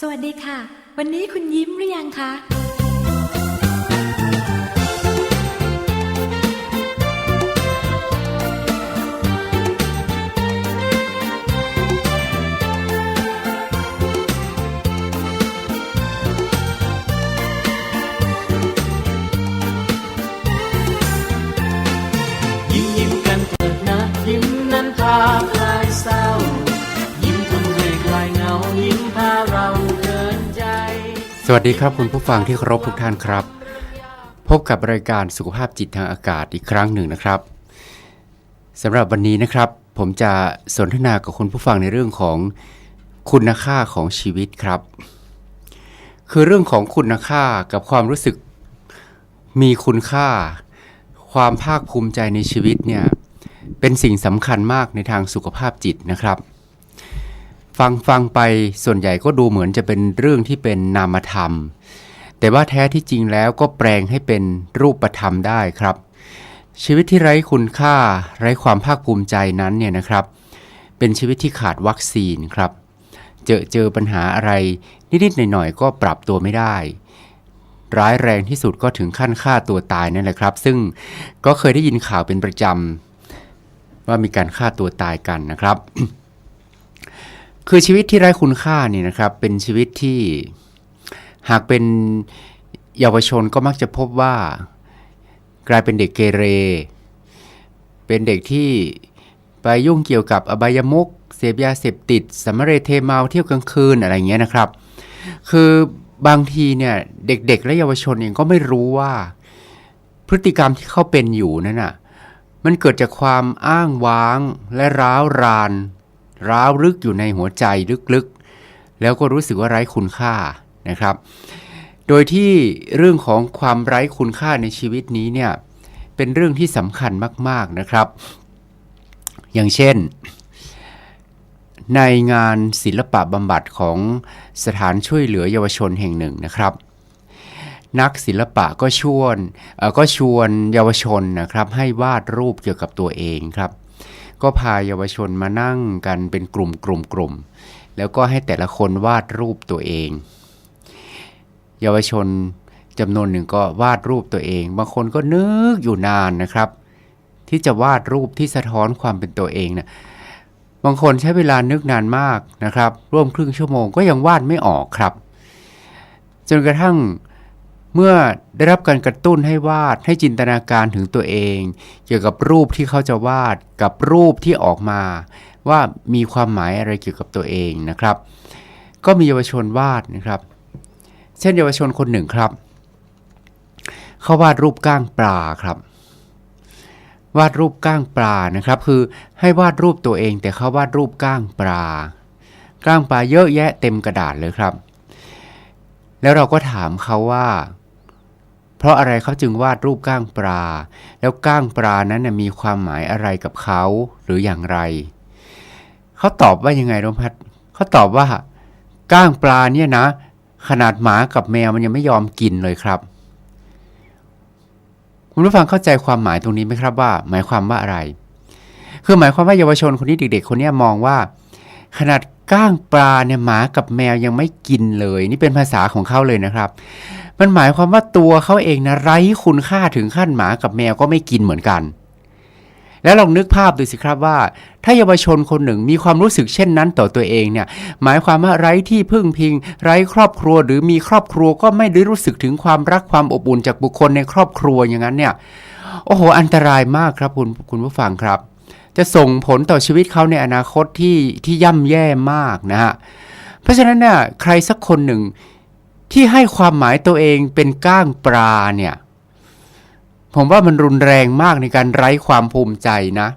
สวัสดีค่ะ วันนี้คุณยิ้มหรือยังคะ ยิ้มยิ้มกันเถิดนะยิ้มนั้นพา สวัสดีครับคุณผู้ฟังที่เคารพทุกท่านครับ พบกับรายการสุขภาพจิตทางอากาศอีกครั้งหนึ่งนะครับสำหรับวันนี้นะครับ ผมจะสนทนากับคุณผู้ฟังในเรื่องของคุณค่าของชีวิตครับ คือเรื่องของคุณค่ากับความรู้สึกมีคุณค่า ความภาคภูมิใจในชีวิตเนี่ยเป็นสิ่งสำคัญมากในทางสุขภาพจิตนะครับ ฟังฟังไปส่วนใหญ่ก็ดูเหมือนจะเป็นเรื่องที่เป็นนามธรรม แต่ว่าแท้ที่จริงแล้วก็แปลงให้เป็นรูปธรรมได้ครับ ชีวิตที่ไร้คุณค่า ไร้ความภาคภูมิใจนั้นเนี่ยนะครับ เป็นชีวิตที่ขาดวัคซีนครับ เจอเจอปัญหาอะไร นิดๆหน่อยๆก็ปรับตัวไม่ได้ ร้ายแรงที่สุดก็ถึงขั้นฆ่าตัวตายนั่นแหละครับ ซึ่งก็เคยได้ยินข่าวเป็นประจำว่ามีการฆ่าตัวตายกันนะครับ คือชีวิตที่ไร้คุณค่าเนี่ยนะครับ เป็นชีวิตที่หากเป็นเยาวชนก็มักจะพบว่า กลายเป็นเด็กเกเร เป็นเด็กที่ไปยุ่งเกี่ยวกับอบายมุกเสพยาเสพติดสำเรเทเมาเที่ยวกลางคืนอะไรเงี้ยนะครับ คือบางทีเนี่ยเด็กๆ และเยาวชนเองก็ไม่รู้ว่า พฤติกรรมที่เขาเป็นอยู่นั่นน่ะมันเกิดจากความอ้างว้างและร้าวราน ร้าวลึกอยู่ในหัวใจลึกๆ แล้วก็รู้สึกว่าไร้คุณค่านะครับ โดยที่เรื่องของความไร้คุณค่าในชีวิตนี้เนี่ยเป็นเรื่องที่สำคัญมากๆนะครับ อย่างเช่น ในงานศิลปะบำบัดของสถานช่วยเหลือเยาวชนแห่งหนึ่งนะครับนักศิลปะก็ชวนก็ชวนเยาวชนนะครับ ให้วาดรูปเกี่ยวกับตัวเองครับ ก็พาเยาวชนมานั่งกันเป็นกลุ่มกลุ่มกลุ่มแล้วก็ให้แต่ละคนวาดรูปตัวเอง เยาวชนจำนวนหนึ่งก็วาดรูปตัวเอง บางคนก็นึกอยู่นานนะครับ ที่จะวาดรูปที่สะท้อนความเป็นตัวเองนะบางคนใช้เวลานึกนานมากนะครับ ร่วมครึ่งชั่วโมงก็ยังวาดไม่ออกครับ จนกระทั่ง เมื่อได้รับการกระตุ้นให้วาดให้จินตนาการถึงตัวเอง เกี่ยวกับรูปที่เขาจะวาดกับรูปที่ออกมา ว่ามีความหมายอะไรเกี่ยวกับตัวเองนะครับ ก็มีเยาวชนวาดนะครับ เช่นเยาวชนคนหนึ่งครับ เขาวาดรูปก้างปลาครับ วาดรูปก้างปลานะครับ คือให้วาดรูปตัวเอง แต่เขาวาดรูปก้างปลาก้างปลาเยอะแยะเต็มกระดาษเลยครับ แล้วเราก็ถามเขาว่า เพราะอะไรเขาจึงวาดรูปก้างปลา แล้วก้างปลานั้นนะมีความหมายอะไรกับเขาหรืออย่างไร เขาตอบว่ายังไงน้องพัดเขาตอบว่า ก้างปลาเนี่ยนะ ขนาดหมากับแมวมันยังไม่ยอมกินเลยครับคุณผู้ฟังเข้าใจความหมายตรงนี้ไหมครับว่า หมายความว่าอะไร คือหมายความว่าเยาวชนคนนี้เด็กๆคนนี้มองว่า ขนาด ก้างปลาเนี่ยหมากับแมวยังไม่กินเลย นี่เป็นภาษาของเขาเลยนะครับ มันหมายความว่าตัวเขาเองนะไร้คุณค่าถึงขั้นหมากับแมวก็ไม่กินเหมือนกัน แล้วลองนึกภาพดูสิครับว่า ถ้าเยาวชนคนหนึ่งมีความรู้สึกเช่นนั้นต่อตัวเองเนี่ย หมายความว่าไร้ที่พึ่งพิง ไร้ครอบครัวหรือมีครอบครัวก็ไม่ได้รู้สึกถึงความรักความอบอุ่นจากบุคคลในครอบครัวอย่างนั้นเนี่ยโอ้โหอันตรายมากครับคุณคุณผู้ฟังครับ จะส่งผลต่อชีวิตเขาในอนาคตที่ที่ย่ำแย่มากนะฮะเพราะฉะนั้นเนี่ยใครสักคนหนึ่งที่ให้ความหมายตัวเองเป็นก้างปลาเนี่ยผมว่ามันรุนแรงมากในการไร้ความภูมิใจนะ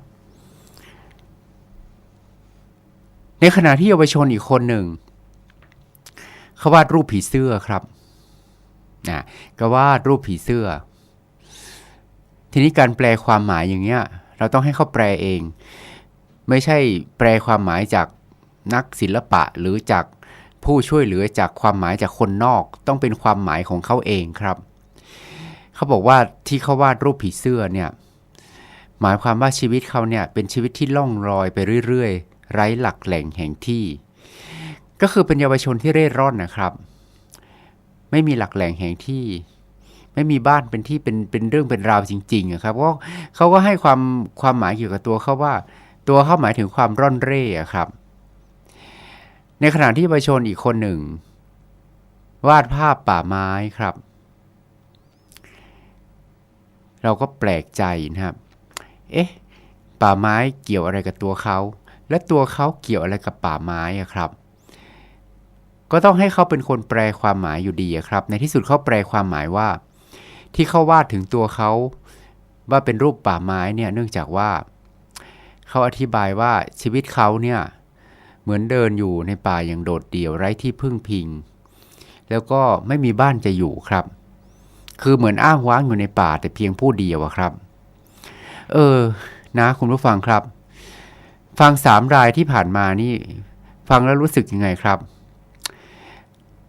ในขณะที่เยาวชนอีกคนหนึ่งเขาวาดรูปผีเสื้อครับนะก็วาดรูปผีเสื้อ ทีนี้การแปลความหมายอย่างเงี้ย เราต้องให้เขาแปลเอง ไม่ใช่แปลความหมายจากนักศิลปะหรือจากผู้ช่วยเหลือจากความหมายจากคนนอก ต้องเป็นความหมายของเขาเองครับ เขาบอกว่าที่เขาวาดรูปผีเสื้อเนี่ยหมายความว่าชีวิตเขาเนี่ยเป็นชีวิตที่ล่องลอยไปเรื่อยๆ ไร้หลักแหล่งแห่งที่ ก็คือเป็นเยาวชนที่เร่ร่อนนะครับ ไม่มีหลักแหล่งแห่งที่ ไม่มีบ้านเป็นที่เป็นเป็นเรื่องเป็นราวจริงๆครับก็เขาก็ให้ความความหมายเกี่ยวกับตัวเขาว่า ตัวเขาหมายถึงความร่อนเร่ครับ ในขณะที่เยาชนอีกคนหนึ่ง วาดภาพป่าไม้ครับ เราก็แปลกใจนะครับ เอ๊ะป่าไม้เกี่ยวอะไรกับตัวเขา และตัวเขาเกี่ยวอะไรกับป่าไม้ครับก็ต้องให้เขาเป็นคนแปลความหมายอยู่ดีครับ ในที่สุดเขาแปลความหมายว่า ที่เขาวาดถึงตัวเขาว่าเป็นรูปป่าไม้เนี่ยเนื่องจากว่าเขาอธิบายว่าชีวิตเขาเนี่ยเหมือนเดินอยู่ในป่าอย่างโดดเดี่ยวไร้ที่พึ่งพิง แล้วก็ไม่มีบ้านจะอยู่ครับ คือเหมือนอ้างว้างอยู่ในป่าแต่เพียงผู้เดียวอะครับ เออ นะคุณผู้ฟังครับ ฟังสามรายที่ผ่านมานี่ ฟังแล้วรู้สึกยังไงครับ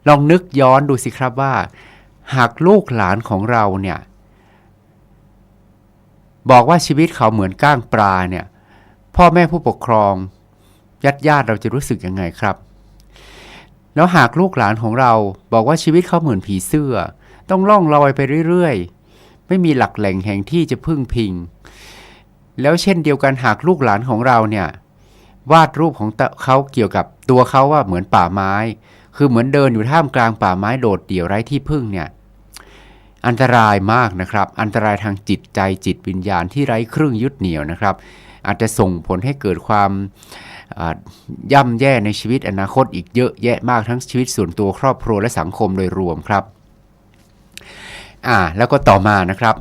ลองนึกย้อนดูสิครับว่า หากลูกหลานของเราเนี่ยบอกว่าชีวิตเขาเหมือนก้างปลาเนี่ยพ่อแม่ผู้ปกครองญาติญาติเราจะรู้สึกยังไงครับ แล้วหากลูกหลานของเราบอกว่าชีวิตเขาเหมือนผีเสื้อ ต้องล่องลอยไปเรื่อยๆ ไม่มีหลักแหล่งแห่งที่จะพึ่งพิง แล้วเช่นเดียวกันหากลูกหลานของเราเนี่ยวาดรูปของเขาเกี่ยวกับตัวเขาว่าเหมือนป่าไม้ คือเหมือนเดินอยู่ท่ามกลางป่าไม้โดดเดี่ยวไร้ที่พึ่งเนี่ย อันตรายมากนะครับ อันตรายทางจิตใจจิตวิญญาณที่ไร้เครื่องยึดเหนี่ยวนะครับ อาจจะส่งผลให้เกิดความย่ำแย่ในชีวิตอนาคตอีกเยอะแยะมากทั้งชีวิตส่วนตัวครอบครัวและสังคมโดยรวมครับอ่าแล้วก็ต่อมานะครับ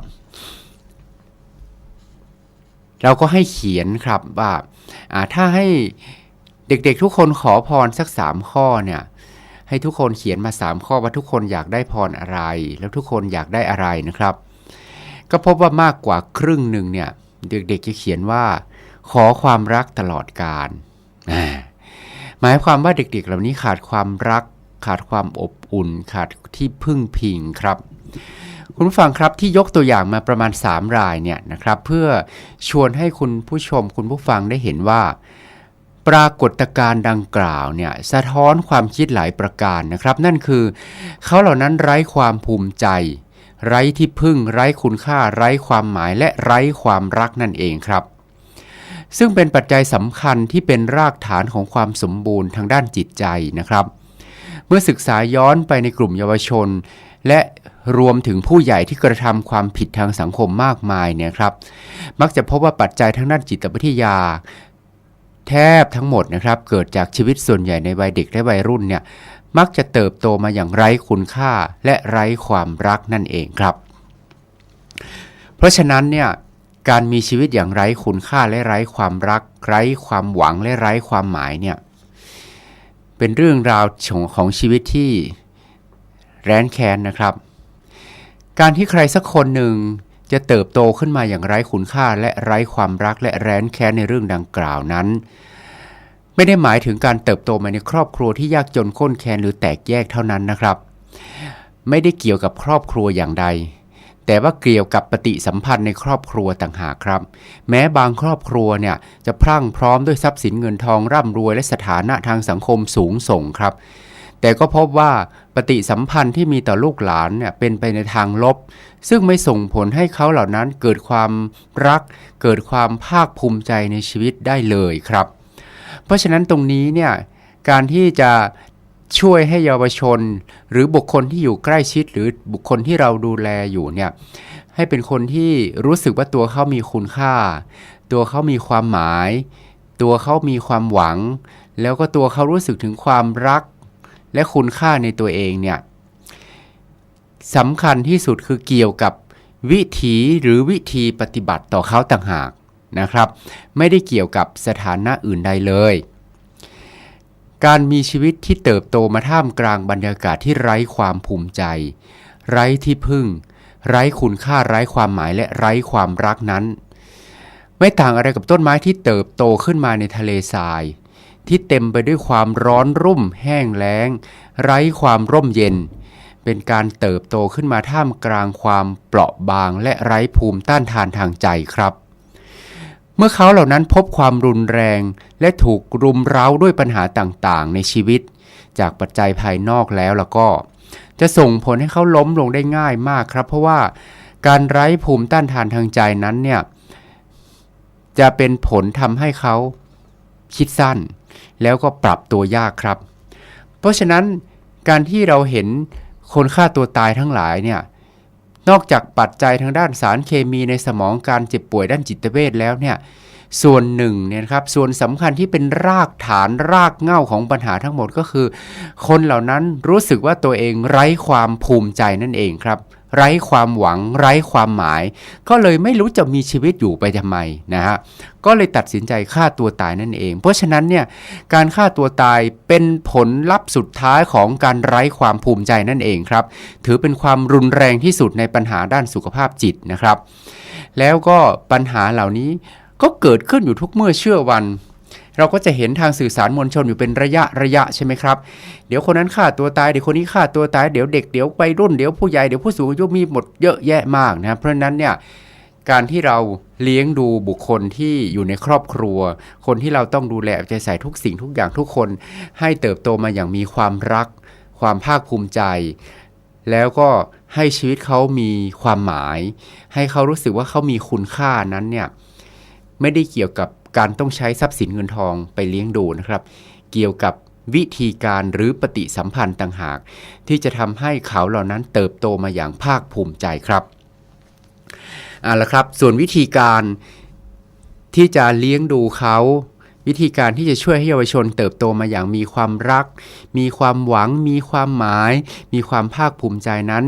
เราก็ให้เขียนครับว่าอ่าถ้าให้เด็กๆทุกคนขอพรสักสามข้อเนี่ย ให้ทุกคนเขียนมา 3 ข้อว่าทุกคนอยากได้พรอะไร แล้วทุกคนอยากได้อะไรนะครับ ก็พบว่ามากกว่าครึ่งหนึ่งเนี่ยเด็กๆจะเขียนว่า ขอความรักตลอดกาลหมายความว่าเด็กๆ เหล่านี้ขาดความรัก ขาดความอบอุ่น ขาดที่พึ่งพิงครับ คุณผู้ฟังครับที่ยกตัวอย่างมาประมาณ 3 รายเนี่ยนะครับ เพื่อชวนให้คุณผู้ชมคุณผู้ฟังได้เห็นว่า ปรากฏการณ์ดังกล่าวเนี่ยสะท้อนความคิดหลายประการนะครับ นั่นคือ เขาเหล่านั้นไร้ความภูมิใจ ไร้ที่พึ่ง ไร้คุณค่า ไร้ความหมายและไร้ความรักนั่นเองครับ ซึ่งเป็นปัจจัยสำคัญที่เป็นรากฐานของความสมบูรณ์ทางด้านจิตใจนะครับ เมื่อศึกษาย้อนไปในกลุ่มเยาวชน และรวมถึงผู้ใหญ่ที่กระทำความผิดทางสังคมมากมายเนี่ยครับ มักจะพบว่าปัจจัยทางด้านจิตวิทยา แทบทั้งหมดนะครับเกิดจากชีวิตส่วนใหญ่ในวัยเด็กและวัยรุ่นเนี่ยมักจะเติบโตมาอย่างไร้คุณค่าและไร้ความรักนั่นเองครับ เพราะฉะนั้นเนี่ยการมีชีวิตอย่างไร้คุณค่าและไร้ความรัก ไร้ความหวังและไร้ความหมายเนี่ยเป็นเรื่องราวของของชีวิตที่แร้นแค้นนะครับ การที่ใครสักคนหนึ่ง จะเติบโตขึ้นมาอย่างไร้คุณค่าและไร้ความรักและแร้นแค้นในเรื่องดังกล่าวนั้น ไม่ได้หมายถึงการเติบโตมาในครอบครัวที่ยากจนข้นแค้นหรือแตกแยกเท่านั้นนะครับ ไม่ได้เกี่ยวกับครอบครัวอย่างใด แต่ว่าเกี่ยวกับปฏิสัมพันธ์ในครอบครัวต่างหากครับ แม้บางครอบครัวเนี่ยจะพรั่งพร้อมด้วยทรัพย์สินเงินทองร่ำรวยและสถานะทางสังคมสูงส่งครับ แต่ก็พบว่าปฏิสัมพันธ์ที่มีต่อลูกหลานเนี่ยเป็นไปในทางลบ ซึ่งไม่ส่งผลให้เขาเหล่านั้นเกิดความรัก เกิดความภาคภูมิใจในชีวิตได้เลยครับ เพราะฉะนั้นตรงนี้เนี่ยการที่จะช่วยให้เยาวชน หรือบุคคลที่อยู่ใกล้ชิดหรือบุคคลที่เราดูแลอยู่เนี่ยให้เป็นคนที่รู้สึกว่าตัวเขามีคุณค่า ตัวเขามีความหมาย ตัวเขามีความหวัง แล้วก็ตัวเขารู้สึกถึงความรัก และคุณค่าในตัวเองเนี่ยสำคัญที่สุดคือเกี่ยวกับวิถีหรือวิธีปฏิบัติต่อเขาต่างหากนะครับ ไม่ได้เกี่ยวกับสถานะอื่นใดเลย การมีชีวิตที่เติบโตมาท่ามกลางบรรยากาศที่ไร้ความภูมิใจ ไร้ที่พึ่ง ไร้คุณค่าไร้ความหมายและไร้ความรักนั้น ไม่ต่างอะไรกับต้นไม้ที่เติบโตขึ้นมาในทะเลทราย ที่เต็มไปด้วยความร้อนรุ่มแห้งแล้ง ไร้ความร่มเย็น เป็นการเติบโตขึ้นมาท่ามกลางความเปราะบางและไร้ภูมิต้านทานทางใจครับ เมื่อเขาเหล่านั้นพบความรุนแรง และถูกรุมเร้าด้วยปัญหาต่างๆ ในชีวิต จากปัจจัยภายนอกแล้วแล้วก็ จะส่งผลให้เขาล้มลงได้ง่ายมากครับ เพราะว่าการไร้ภูมิต้านทานทางใจนั้นเนี่ยจะเป็นผลทำให้เขาคิดสั้น แล้วก็ปรับตัวยากครับ เพราะฉะนั้นการที่เราเห็นคนฆ่าตัวตายทั้งหลายเนี่ยนอกจากปัจจัยทางด้านสารเคมีในสมองการเจ็บป่วยด้านจิตเวชแล้วเนี่ยส่วนหนึ่งเนี่ยครับส่วนสำคัญที่เป็นรากฐานรากเหง้าของปัญหาทั้งหมดก็คือ คนเหล่านั้นรู้สึกว่าตัวเองไร้ความภูมิใจนั่นเองครับ ไร้ความหวัง ไร้ความหมาย ก็เลยไม่รู้จะมีชีวิตอยู่ไปทำไมนะฮะก็เลยตัดสินใจฆ่าตัวตายนั่นเอง เพราะฉะนั้นเนี่ยการฆ่าตัวตายเป็นผลลัพธ์สุดท้ายของการไร้ความภูมิใจนั่นเองครับ ถือเป็นความรุนแรงที่สุดในปัญหาด้านสุขภาพจิตนะครับ แล้วก็ปัญหาเหล่านี้ก็เกิดขึ้นอยู่ทุกเมื่อเชื่อวัน เราก็จะเห็นทางสื่อสารมวลชนอยู่เป็นระยะระยะใช่ไหมครับ เดี๋ยวคนนั้นฆ่าตัวตายเดี๋ยวคนนี้ฆ่าตัวตายเดี๋ยวเด็กเดี๋ยววัยรุ่นเดี๋ยวผู้ใหญ่เดี๋ยวผู้สูงอายุมีหมดเยอะแยะมากนะเพราะฉะนั้นเนี่ยการที่เราเลี้ยงดูบุคคลที่อยู่ในครอบครัว คนที่เราต้องดูแลเอาใจใส่ทุกสิ่งทุกอย่างทุกคน ให้เติบโตมาอย่างมีความรัก ความภาคภูมิใจ แล้วก็ให้ชีวิตเขามีความหมาย ให้เขารู้สึกว่าเขามีคุณค่านั้นเนี่ยไม่ได้เกี่ยวกับ การต้องใช้ทรัพย์สินเงินทองไปเลี้ยงดูนะครับ เกี่ยวกับวิธีการหรือปฏิสัมพันธ์ต่างหาก ที่จะทำให้เขาเหล่านั้นเติบโตมาอย่างภาคภูมิใจครับเอาละครับ ส่วนวิธีการที่จะเลี้ยงดูเขาวิธีการที่จะช่วยให้เยาวชนเติบโตมาอย่างมีความรัก มีความหวัง มีความหมาย มีความภาคภูมิใจนั้น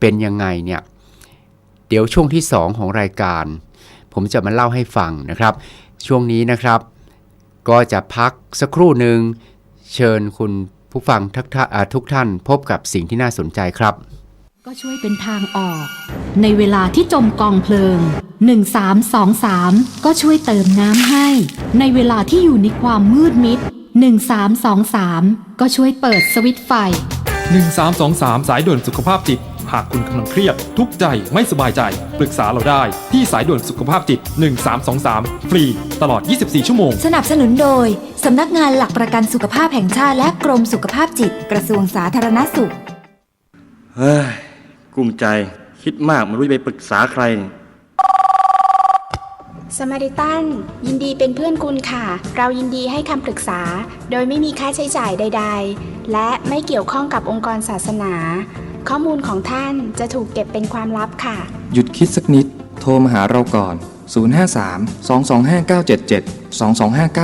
เป็นยังไงเนี่ยเดี๋ยวช่วงที่ 2 ของรายการ ผมจะมาเล่าให้ฟังนะครับ ช่วงนี้นะครับ ก็จะพักสักครู่หนึ่ง เชิญคุณผู้ฟังทุกท่าอ่าทุกท่านพบกับสิ่งที่น่าสนใจครับ ก็ช่วยเป็นทางออก ในเวลาที่จมกองเพลิง 1323 ก็ช่วยเติมน้ำให้ ในเวลาที่อยู่ในความมืดมิด 1323 ก็ช่วยเปิดสวิตช์ไฟ 1323 สายด่วนสุขภาพจิต หากคุณกำลังเครียด ทุกข์ใจไม่สบายใจ ปรึกษาเราได้ที่สายด่วนสุขภาพจิต 1323 ฟรี ตลอด 24 ชั่วโมง สนับสนุนโดย สำนักงานหลักประกันสุขภาพแห่งชาติและกรมสุขภาพจิต กระทรวงสาธารณสุขเฮ้ยกลุ้มใจคิดมากไม่รู้จะไปปรึกษาใครเนี่ยสมาริตันยินดีเป็นเพื่อนคุณค่ะ เรายินดีให้คำปรึกษา โดยไม่มีค่าใช้จ่ายใด ๆ และไม่เกี่ยวข้องกับองค์กรศาสนา ข้อมูลของท่านจะถูกเก็บเป็นความลับค่ะ หยุดคิดสักนิด โทรมาหาเราก่อน 053 225 977 225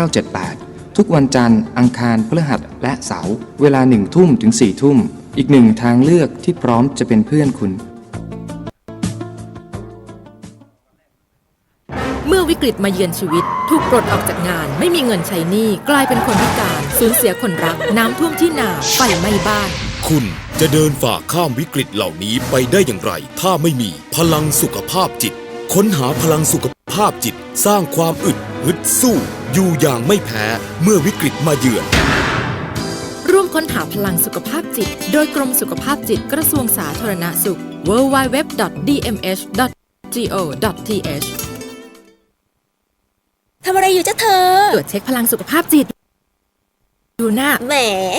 978 ทุกวันจันทร์ อังคาร พฤหัส และเสาร์ เวลาหนึ่งทุ่มถึง4ี่ทุ่ม อีกหนึ่งทางเลือกที่พร้อมจะเป็นเพื่อนคุณ เมื่อวิกฤตมาเยือนชีวิต ถูกปลดออกจากงาน ไม่มีเงินใช้หนี้ กลายเป็นคนพิการ สูญเสียคนรัก น้ำท่วมที่นา ไฟไหม้บ้าน คุณจะเดินฝ่าข้ามวิกฤตเหล่านี้ไปได้อย่างไร ถ้าไม่มีพลังสุขภาพจิต ค้นหาพลังสุขภาพจิต สร้างความอึดฮึดสู้ อยู่อย่างไม่แพ้เมื่อวิกฤตมาเยือน ร่วมค้นหาพลังสุขภาพจิต โดยกรมสุขภาพจิตกระทรวงสาธารณสุข www.dmh.go.th ทำอะไรอยู่จ้ะเธอ ตรวจเช็คพลังสุขภาพจิต ดูหน้าแหม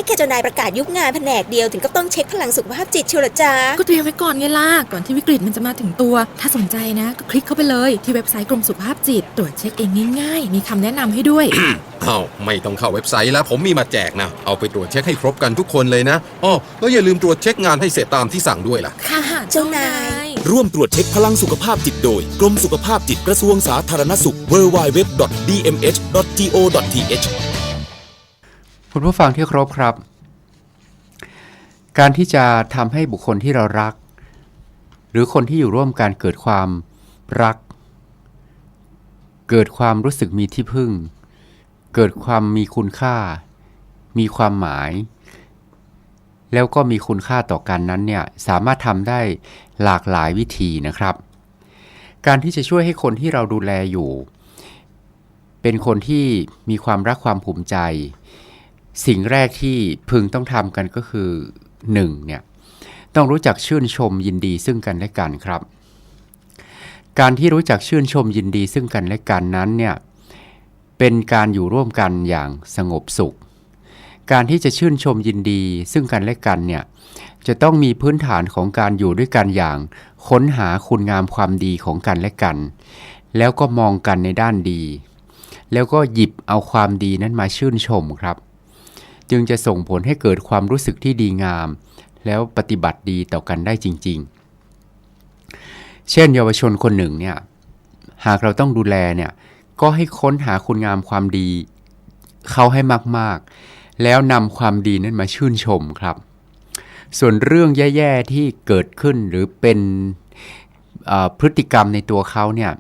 แค่เจ้านายประกาศยุบงานแผนกเดียวถึงก็ต้องเช็คพลังสุขภาพจิตเชียวเหรอจ๊ะก็เตรียมไว้ก่อนไงล่ะ ก่อนที่วิกฤตมันจะมาถึงตัว ถ้าสนใจนะ ก็คลิกเข้าไปเลยที่เว็บไซต์กรมสุขภาพจิต ตรวจเช็คเองง่ายๆ มีคำแนะนำให้ด้วย อ้าวไม่ต้องเข้าเว็บไซต์แล้วผมมีมาแจกนะ เอาไปตรวจเช็คให้ครบกันทุกคนเลยนะอ้อแล้วอย่าลืมตรวจเช็คงานให้เสร็จตามที่สั่งด้วยล่ะ ค่ะเจ้านาย ร่วมตรวจเช็คพลังสุขภาพจิตโดย กรมสุขภาพจิตกระทรวงสาธารณสุข www.dmh.go.th คุณผู้ฟังที่เคารพครับ การที่จะทำให้บุคคลที่เรารัก หรือคนที่อยู่ร่วมกันเกิดความรัก เกิดความรู้สึกมีที่พึ่ง เกิดความมีคุณค่า มีความหมาย แล้วก็มีคุณค่าต่อกันนั้นเนี่ยสามารถทำได้หลากหลายวิธีนะครับ การที่จะช่วยให้คนที่เราดูแลอยู่ เป็นคนที่มีความรักความภูมิใจ สิ่งแรกที่พึงต้องทำกันก็คือหนึ่งเนี่ยต้องรู้จักชื่นชมยินดีซึ่งกันและกันครับ การที่รู้จักชื่นชมยินดีซึ่งกันและกันนั้นเนี่ยเป็นการอยู่ร่วมกันอย่างสงบสุข การที่จะชื่นชมยินดีซึ่งกันและกันเนี่ยจะต้องมีพื้นฐานของการอยู่ด้วยกันอย่างค้นหาคุณงามความดีของกันและกัน แล้วก็มองกันในด้านดี แล้วก็หยิบเอาความดีนั้นมาชื่นชมครับ จึงจะส่งผลให้เกิดความรู้สึกที่ดีงาม แล้วปฏิบัติดีต่อกันได้จริง ๆ เช่น เยาวชนคนหนึ่งเนี่ยหากเราต้องดูแลเนี่ยก็ให้ค้นหาคุณงามความดี เขาให้มากๆ แล้วนำความดีนั้นมาชื่นชมครับ ส่วนเรื่องแย่ๆที่เกิดขึ้นหรือเป็นพฤติกรรมในตัวเขาเนี่ย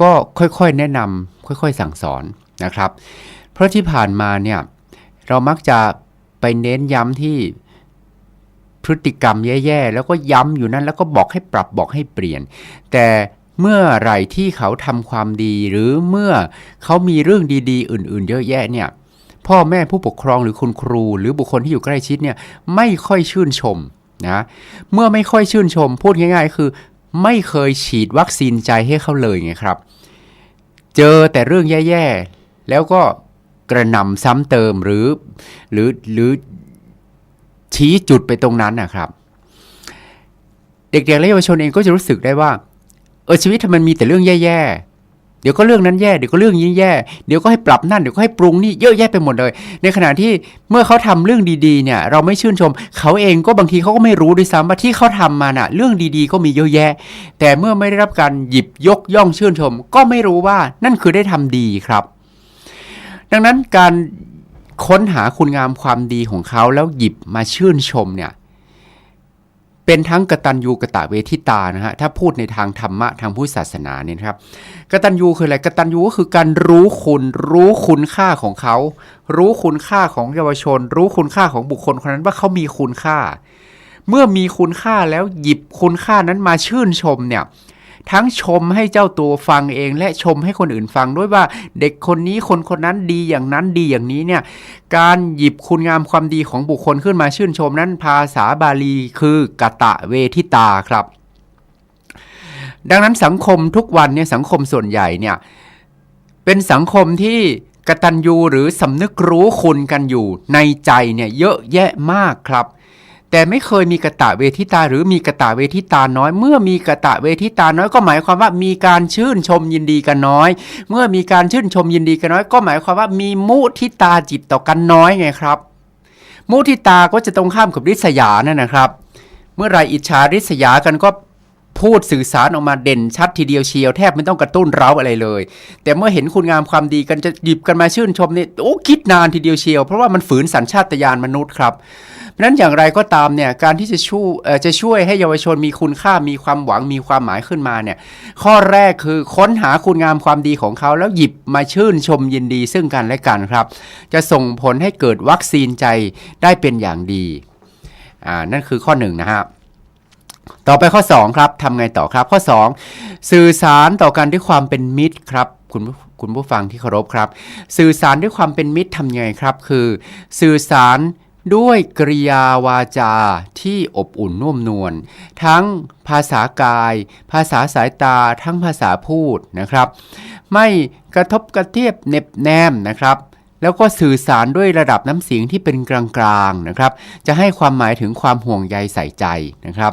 ก็ค่อยๆแนะนำค่อยๆสั่งสอนนะครับ เพราะที่ผ่านมาเนี่ย เรามักจะไปเน้นย้ำที่พฤติกรรมแย่ๆ แล้วก็ย้ำอยู่นั่นแล้วก็บอกให้ปรับบอกให้เปลี่ยน แต่เมื่อไหร่ที่เขาทำความดีหรือเมื่อเขามีเรื่องดีๆ อื่น ๆ เยอะแยะเนี่ยพ่อแม่ผู้ปกครองหรือคุณครู หรือบุคคลที่อยู่ใกล้ชิดเนี่ยไม่ค่อยชื่นชมนะเมื่อไม่ค่อยชื่นชม พูดง่าย ๆ คือ ไม่เคยฉีดวัคซีนใจให้เขาเลยไงครับ เจอแต่เรื่องแย่ๆ แล้วก็ กระหน่ำซ้ำเติมหรือหรือหรือชี้จุดไปตรงนั้นนะครับ เด็กๆและเยาวชนเองก็จะรู้สึกได้ว่าเออชีวิตทำไมมีแต่เรื่องแย่ๆเดี๋ยวก็เรื่องนั้นแย่เดี๋ยวก็เรื่องนี้แย่เดี๋ยวก็ให้ปรับนั่นเดี๋ยวก็ให้ปรุงนี่เยอะแยะไปหมดเลย ในขณะที่เมื่อเขาทำเรื่องดีๆเนี่ย เราไม่ชื่นชม เขาเองก็บางทีเขาก็ไม่รู้ด้วยซ้ำว่าที่เขาทำมาน่ะ เรื่องดีๆก็มีเยอะแยะ แต่เมื่อไม่ได้รับการหยิบยกย่องชื่นชม ก็ไม่รู้ว่านั่นคือได้ทำดีครับ ดังนั้นการค้นหาคุณงามความดีของเขาแล้วหยิบมาชื่นชมเนี่ยเป็นทั้งกตัญญูกะตะเวทิตานะฮะถ้าพูดในทางธรรมะทางพุทธศาสนาเนี่ยครับกตัญญูคืออะไรกตัญญูก็คือการรู้คุณรู้คุณค่าของเขา รู้คุณค่าของเยาวชน รู้คุณค่าของบุคคลคนนั้นว่าเขามีคุณค่า เมื่อมีคุณค่าแล้วหยิบคุณค่านั้นมาชื่นชมเนี่ย ทั้งชมให้เจ้าตัวฟังเองและชมให้คนอื่นฟังด้วยว่าเด็กคนนี้คนคนนั้นดีอย่างนั้นดีอย่างนี้เนี่ยการหยิบคุณงามความดีของบุคคลขึ้นมาชื่นชมนั้นภาษาบาลีคือกตะเวทิตาครับ ดังนั้นสังคมทุกวันเนี่ยสังคมส่วนใหญ่เนี่ยเป็นสังคมที่กตัญญูหรือสำนึกรู้คุณกันอยู่ในใจเนี่ยเยอะแยะมากครับ แต่ไม่เคยมีกะตะเวทิตาหรือมีกะตะเวทิตาน้อย เมื่อมีกะตะเวทิตาน้อยก็หมายความว่ามีการชื่นชมยินดีกันน้อย เมื่อมีการชื่นชมยินดีกันน้อย ก็หมายความว่ามีมุทิตาจิตต่อกันน้อยไงครับ มุทิตาก็จะตรงข้ามกับริษยานั่นนะครับ เมื่อไรอิจฉาริษยากันก็พูดสื่อสารออกมาเด่นชัดทีเดียวเชียวแทบไม่ต้องกระตุ้นเร้าอะไรเลย แต่เมื่อเห็นคุณงามความดีกันจะหยิบกันมาชื่นชมนี่โอ้คิดนานทีเดียวเชียว เพราะว่ามันฝืนสัญชาตญาณมนุษย์ครับ เพราะนั้นอย่างไรก็ตามเนี่ยการที่จะช่วยจะช่วยให้เยาวชนมีคุณค่ามีความหวังมีความหมายขึ้นมาเนี่ยข้อแรกคือค้นหาคุณงามความดีของเขา แล้วหยิบมาชื่นชมยินดีซึ่งกันและกันครับ จะส่งผลให้เกิดวัคซีนใจได้เป็นอย่างดีอ่านั่นคือข้อหนึ่งนะฮะต่อไปข้อ 2 ครับทำไงต่อครับข้อ 2 สื่อสารต่อกันด้วยความเป็นมิตรครับคุณคุณผู้ฟังที่เคารพครับ สื่อสารด้วยความเป็นมิตรทำยังไงครับ คือ สื่อสาร ด้วยกริยาวาจาที่อบอุ่นนุ่มนวลทั้งภาษากาย ภาษาสายตาทั้งภาษาพูดนะครับ ไม่กระทบกระเทียบเน็บแนมนะครับ แล้วก็สื่อสารด้วยระดับน้ำเสียงที่เป็นกลางๆนะครับ จะให้ความหมายถึงความห่วงใยใส่ใจนะครับ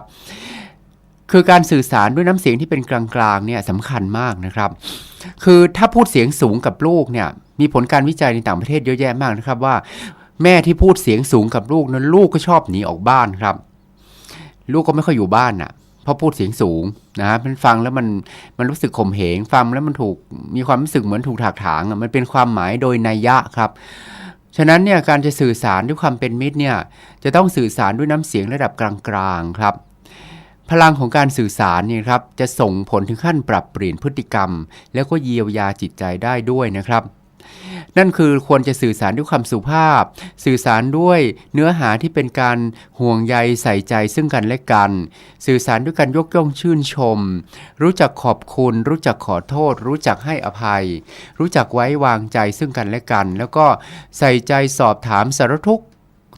คือการสื่อสารด้วยน้ำเสียงที่เป็นกลางๆเนี่ยสำคัญมากนะครับ คือถ้าพูดเสียงสูงกับลูกเนี่ยมีผลการวิจัยในต่างประเทศเยอะแยะมากนะครับว่า แม่ที่พูดเสียงสูงกับลูกนั้นลูกก็ชอบหนีออกบ้านครับ ลูกก็ไม่ค่อยอยู่บ้านน่ะเพราะพูดเสียงสูงนะฮะมันฟังแล้วมันมันรู้สึกข่มเหงฟังแล้วมันถูกมีความรู้สึกเหมือนถูกถากถางอะมันเป็นความหมายโดยนัยยะครับฉะนั้นเนี่ยการจะสื่อสารด้วยความเป็นมิตรเนี่ยจะต้องสื่อสารด้วยน้ำเสียงระดับกลางๆครับ พลังของการสื่อสารเนี่ยครับจะส่งผลถึงขั้นปรับเปลี่ยนพฤติกรรม แล้วก็เยียวยาจิตใจได้ด้วยนะครับ นั่นคือควรจะสื่อสารด้วยความสุภาพ สื่อสารด้วยเนื้อหาที่เป็นการห่วงใยใส่ใจซึ่งกันและกัน สื่อสารด้วยการยกย่องชื่นชม รู้จักขอบคุณ รู้จักขอโทษ รู้จักให้อภัย รู้จักไว้วางใจซึ่งกันและกัน แล้วก็ใส่ใจสอบถามสารทุก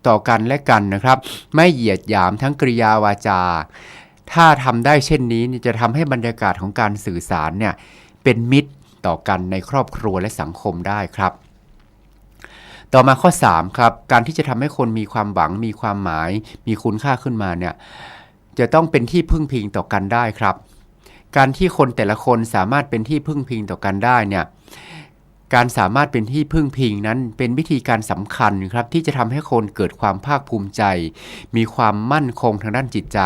ต่อกันและกันนะครับ ไม่เหยียดหยามทั้งกริยาวาจา ถ้าทำได้เช่นนี้จะทำให้บรรยากาศของการสื่อสารเนี่ยเป็นมิตร ต่อกันในครอบครัวและสังคมได้ครับ ต่อมาข้อ3ครับการที่จะทำให้คนมีความหวัง มีความหมาย มีคุณค่าขึ้นมาเนี่ยจะต้องเป็นที่พึ่งพิงต่อกันได้ครับ การที่คนแต่ละคนสามารถเป็นที่พึ่งพิงต่อกันได้เนี่ยการสามารถเป็นที่พึ่งพิงนั้นเป็นวิธีการสำคัญครับที่จะทำให้คนเกิดความภาคภูมิใจ มีความมั่นคงทางด้านจิตใจ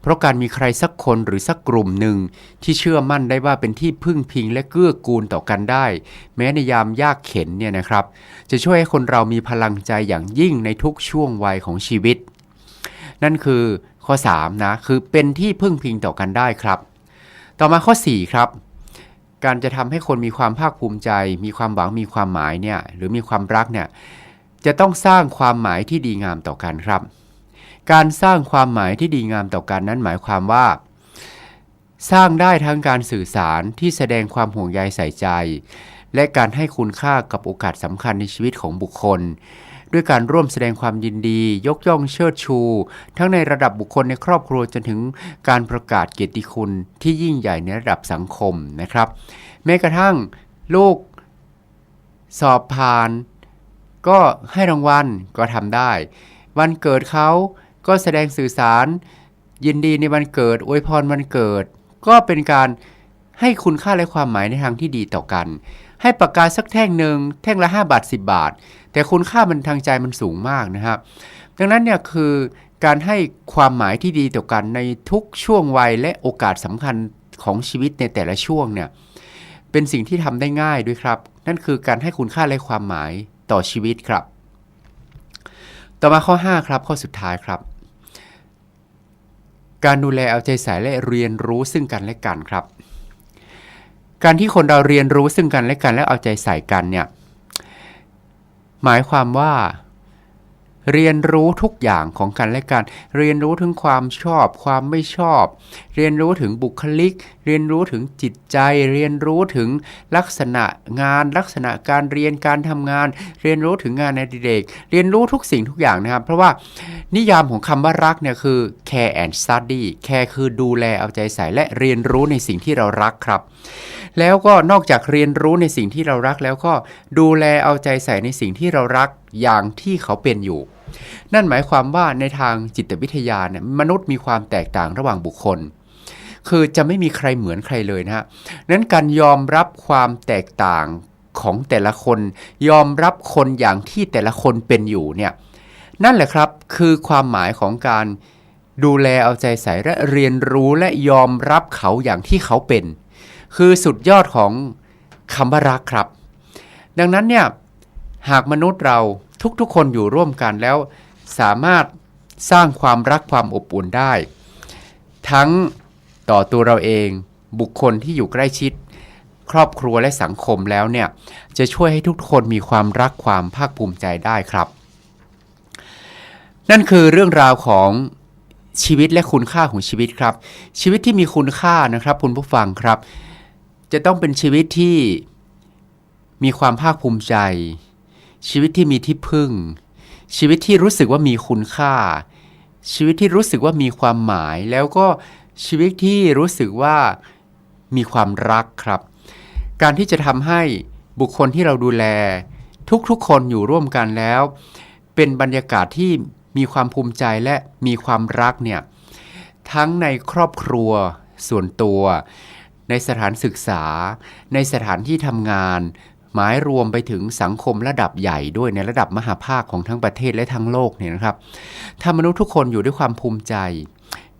เพราะการมีใครสักคนหรือสักกลุ่มหนึ่งที่เชื่อมั่นได้ว่าเป็นที่พึ่งพิงและเกื้อกูลต่อกันได้ แม้ในยามยากเข็นเนี่ยนะครับ จะช่วยให้คนเรามีพลังใจอย่างยิ่งในทุกช่วงวัยของชีวิต นั่นคือข้อ3นะคือเป็นที่พึ่งพิงต่อกันได้ครับ ต่อมาข้อ 4 ครับการจะทำให้คนมีความภาคภูมิใจ มีความหวัง มีความหมายเนี่ย หรือมีความรักเนี่ย จะต้องสร้างความหมายที่ดีงามต่อกันครับ การสร้างความหมายที่ดีงามต่อกันนั้นหมายความว่า สร้างได้ทั้งการสื่อสารที่แสดงความห่วงใยใส่ใจ และการให้คุณค่ากับโอกาสสำคัญในชีวิตของบุคคล ด้วยการร่วมแสดงความยินดี ยกย่องเชิดชู ทั้งในระดับบุคคลในครอบครัวจนถึงการประกาศเกียรติคุณที่ยิ่งใหญ่ในระดับสังคมนะครับ แม้กระทั่งลูกสอบผ่าน ก็ให้รางวัลก็ทำได้ วันเกิดเขา ก็แสดงสื่อสาร ยินดีในวันเกิดอวยพรวันเกิด ก็เป็นการให้คุณค่าและความหมายในทางที่ดีต่อกัน ให้ปากกาสักแท่งหนึ่งแท่งละ 5 บาท 10 บาท แต่คุณค่ามันทางใจมันสูงมากนะครับ ดังนั้นเนี่ยคือการให้ความหมายที่ดีต่อกันในทุกช่วงวัยและโอกาสสำคัญของชีวิตในแต่ละช่วงเนี่ยเป็นสิ่งที่ทำได้ง่ายด้วยครับ นั่นคือการให้คุณค่าและความหมายต่อชีวิตครับ ต่อมาข้อ 5 ครับ ข้อสุดท้ายครับ การดูแลเอาใจใส่และเรียนรู้ซึ่งกันและกันครับ การที่คนเราเรียนรู้ซึ่งกันและกันและเอาใจใส่กันเนี่ยหมายความว่า เรียนรู้ทุกอย่างของกันและกัน เรียนรู้ถึงความชอบ ความไม่ชอบ เรียนรู้ถึงบุคลิก เรียนรู้ถึงจิตใจ เรียนรู้ถึงลักษณะงาน ลักษณะการเรียนการทำงาน เรียนรู้ถึงงานในเดิเรกเรียนรู้ทุกสิ่งทุกอย่างนะครับ เพราะว่านิยามของคำว่ารักเนี่ยคือ care and study care คือดูแลเอาใจใส่และเรียนรู้ในสิ่งที่เรารักครับ แล้วก็นอกจากเรียนรู้ในสิ่งที่เรารักแล้วก็ดูแลเอาใจใส่ในสิ่งที่เรารักอย่างที่เขาเป็นอยู่นั่นหมายความว่าในทางจิตวิทยาเนี่ยมนุษย์มีความแตกต่างระหว่างบุคคล คือจะไม่มีใครเหมือนใครเลยนะฮะนั้นการยอมรับความแตกต่างของแต่ละคน ยอมรับคนอย่างที่แต่ละคนเป็นอยู่เนี่ยนั่นแหละครับคือความหมายของการดูแลเอาใจใส่และเรียนรู้และยอมรับเขาอย่างที่เขาเป็น คือสุดยอดของคำว่ารักครับ ดังนั้นเนี่ยหากมนุษย์เราทุกๆ คนอยู่ร่วมกันแล้ว สามารถสร้างความรักความอบอุ่นได้ ทั้ง ต่อตัวเราเองบุคคลที่อยู่ใกล้ชิด ครอบครัวและสังคมแล้วเนี่ย จะช่วยให้ทุกคนมีความรักความภาคภูมิใจได้ครับ นั่นคือเรื่องราวของชีวิตและคุณค่าของชีวิตครับ ชีวิตที่มีคุณค่านะครับ คุณผู้ฟังครับ จะต้องเป็นชีวิตที่มีความภาคภูมิใจ ชีวิตที่มีที่พึ่ง ชีวิตที่รู้สึกว่ามีคุณค่า ชีวิตที่รู้สึกว่ามีความหมายแล้วก็ ชีวิตที่รู้สึกว่ามีความรักครับ การที่จะทำให้บุคคลที่เราดูแล ทุกๆคนอยู่ร่วมกันแล้ว เป็นบรรยากาศที่มีความภูมิใจและมีความรักเนี่ยทั้งในครอบครัวส่วนตัว ในสถานศึกษา ในสถานที่ทำงาน หมายรวมไปถึงสังคมระดับใหญ่ด้วยในระดับมหาภาคของทั้งประเทศและทั้งโลกเนี่ยนะครับถ้ามนุษย์ทุกคนอยู่ด้วยความภูมิใจ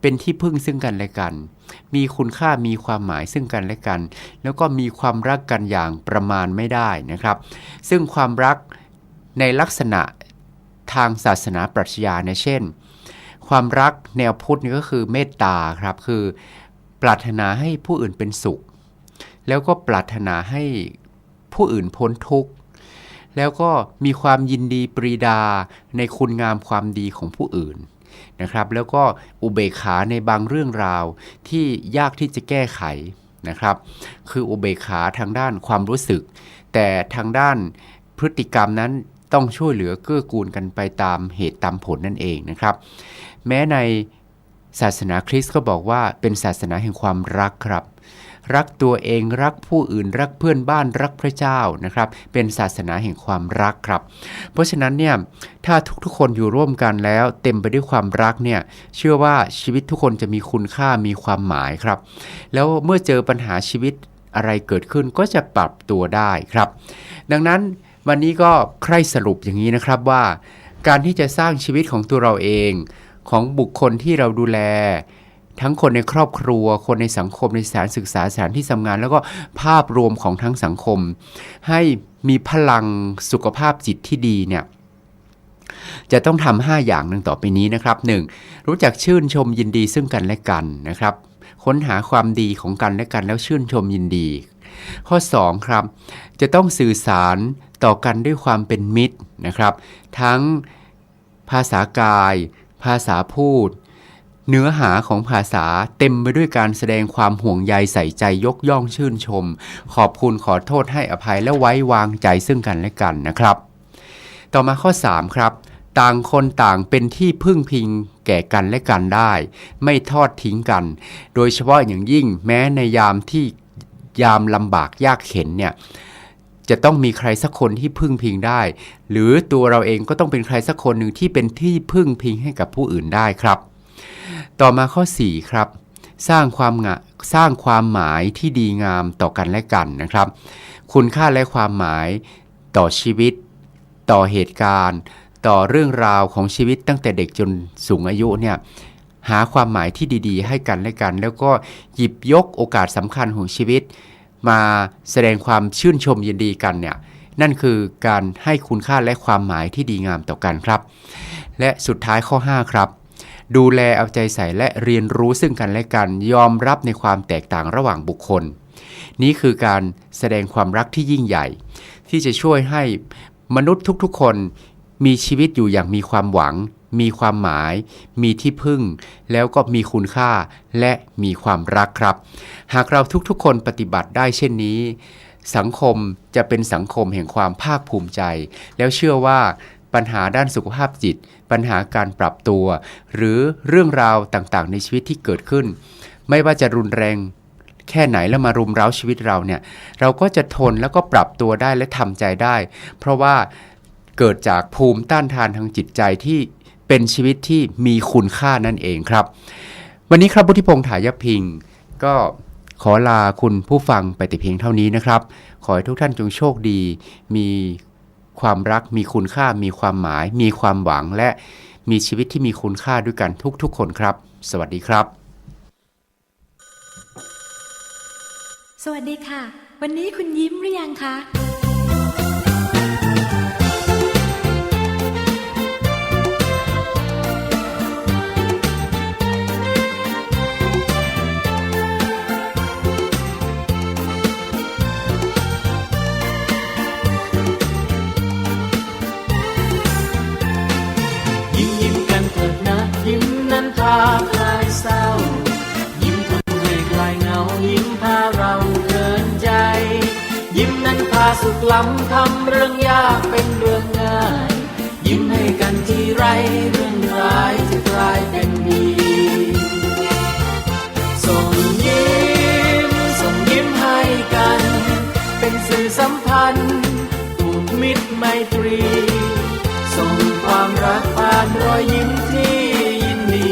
เป็นที่พึ่งซึ่งกันและกัน มีคุณค่ามีความหมายซึ่งกันและกัน แล้วก็มีความรักกันอย่างประมาณไม่ได้นะครับ ซึ่งความรักในลักษณะทางศาสนาปรัชญาเนี่ยเช่น ความรักแนวพุทธนี่ก็คือเมตตาครับ คือปรารถนาให้ผู้อื่นเป็นสุข แล้วก็ปรารถนาให้ผู้อื่นพ้นทุกข์ แล้วก็มีความยินดีปรีดาในคุณงามความดีของผู้อื่น นะครับ แล้วก็อุเบกขาในบางเรื่องราวที่ยากที่จะแก้ไขนะครับ คืออุเบกขาทางด้านความรู้สึก แต่ทางด้านพฤติกรรมนั้นต้องช่วยเหลือเกื้อกูลกันไปตามเหตุตามผลนั่นเองนะครับ แม้ในศาสนาคริสต์ก็บอกว่าเป็นศาสนาแห่งความรักครับ รักตัวเองรักผู้อื่นรักเพื่อนบ้านรักพระเจ้านะครับ เป็นศาสนาแห่งความรักครับ เพราะฉะนั้นเนี่ยถ้าทุกๆคนอยู่ร่วมกันแล้ว เต็มไปด้วยความรักเนี่ยเชื่อว่าชีวิตทุกคนจะมีคุณค่ามีความหมายครับ แล้วเมื่อเจอปัญหาชีวิตอะไรเกิดขึ้นก็จะปรับตัวได้ครับ ดังนั้นวันนี้ก็ใคร่สรุปอย่างนี้นะครับว่า การที่จะสร้างชีวิตของตัวเราเอง ของบุคคลที่เราดูแล ทั้งคนในครอบครัว คนในสังคมในสถานศึกษาสถานที่ทำงาน แล้วก็ภาพรวมของทั้งสังคม ให้มีพลังสุขภาพจิตที่ดีเนี่ยจะต้องทำ5อย่างหนึ่งต่อไปนี้นะครับ 1. รู้จักชื่นชมยินดีซึ่งกันและกันนะครับ ค้นหาความดีของกันและกันแล้วชื่นชมยินดี ข้อ 2 ครับ จะต้องสื่อสารต่อกันด้วยความเป็นมิตรนะครับ ทั้งภาษากาย ภาษาพูด เนื้อหาของภาษาเต็มไปด้วยการแสดงความห่วงใยใส่ใจยกย่องชื่นชม ขอบคุณขอโทษให้อภัยและไว้วางใจซึ่งกันและกันนะครับ ต่อมาข้อ 3 ครับ ต่างคนต่างเป็นที่พึ่งพิงแก่กันและกันได้ ไม่ทอดทิ้งกัน โดยเฉพาะอย่างยิ่งแม้ในยามที่ยามลำบากยากเข็นเนี่ยจะต้องมีใครสักคนที่พึ่งพิงได้ หรือตัวเราเองก็ต้องเป็นใครสักคนหนึ่งที่เป็นที่พึ่งพิงให้กับผู้อื่นได้ครับ ต่อมาข้อ 4 ครับ สร้างความงะสร้างความหมายที่ดีงามต่อกันและกันนะครับ คุณค่าและความหมายต่อชีวิต ต่อเหตุการณ์ ต่อเรื่องราวของชีวิตตั้งแต่เด็กจนสูงอายุเนี่ยหาความหมายที่ดีๆ ให้กันและกัน แล้วก็หยิบยกโอกาสสำคัญของชีวิต มาแสดงความชื่นชมยินดีกันเนี่ยนั่นคือการให้คุณค่าและความหมายที่ดีงามต่อกันครับ และสุดท้ายข้อ 5 ครับ ดูแลเอาใจใส่และเรียนรู้ซึ่งกันและกันยอมรับในความแตกต่างระหว่างบุคคล นี่คือการแสดงความรักที่ยิ่งใหญ่ ที่จะช่วยให้มนุษย์ทุกๆ คนมีชีวิตอยู่อย่างมีความหวัง มีความหมาย มีที่พึ่ง แล้วก็มีคุณค่าและมีความรักครับ หากเราทุกๆ คนปฏิบัติได้เช่นนี้ สังคมจะเป็นสังคมแห่งความภาคภูมิใจ แล้วเชื่อว่า ปัญหาด้านสุขภาพจิต ปัญหาการปรับตัว หรือเรื่องราวต่างๆ ในชีวิตที่เกิดขึ้น ไม่ว่าจะรุนแรงแค่ไหนแล้วมารุมเร้าชีวิตเราเนี่ยเราก็จะทนแล้วก็ปรับตัวได้และทำใจได้ เพราะว่าเกิดจากภูมิต้านทานทางจิตใจที่เป็นชีวิตที่มีคุณค่านั่นเองครับ วันนี้ครับพุทธิพงษ์ถายพิงก็ขอลาคุณผู้ฟังไปแต่เพียงเท่านี้นะครับ ขอให้ทุกท่านจงโชคดี มี ความรักมีคุณค่ามีความหมาย มีความหวังและมีชีวิตที่มีคุณค่าด้วยกันทุกๆ คนครับ สวัสดีครับ สวัสดีค่ะ วันนี้คุณยิ้มหรือยังคะ ล้ำทำเรื่องยากเป็นเรื่องง่าย ยิ้มให้กันทีไรเรื่องร้ายจะกลายเป็นดีส่งยิ้มส่งยิ้มให้กัน เป็นสื่อสัมพันธ์ผูกมิตรไมตรี ส่งความรักผ่านรอยยิ้มที่ยินดี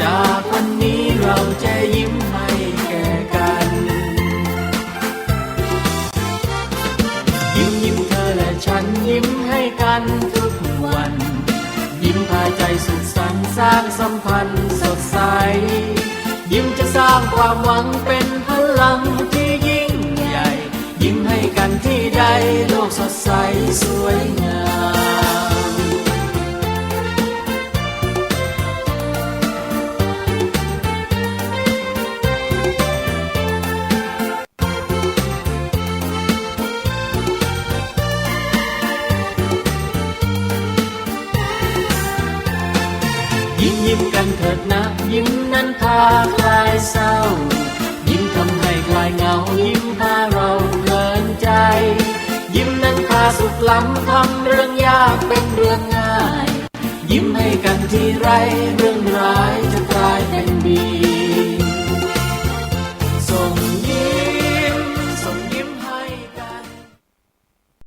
จากวันนี้เราจะยิ้ม กันทุกวัน ยิ้มพาใจสุขสันต์สร้างสัมพันธ์สดใส ยิ้มจะสร้างความหวังเป็นพลังที่ยิ่งใหญ่ ยิ้มให้กันที่ใดโลกสดใสสวยงาม ยิ้มนั้นพาคลายเศร้า ยิ้มทำให้คลายเหงา ยิ้มพาเราเพลินใจ ยิ้มนั้นพาสุขล้ำทำเรื่องยากเป็นเรื่องง่าย ยิ้มยิ้มให้กันทีไรเรื่องร้ายจะกลายเป็นดี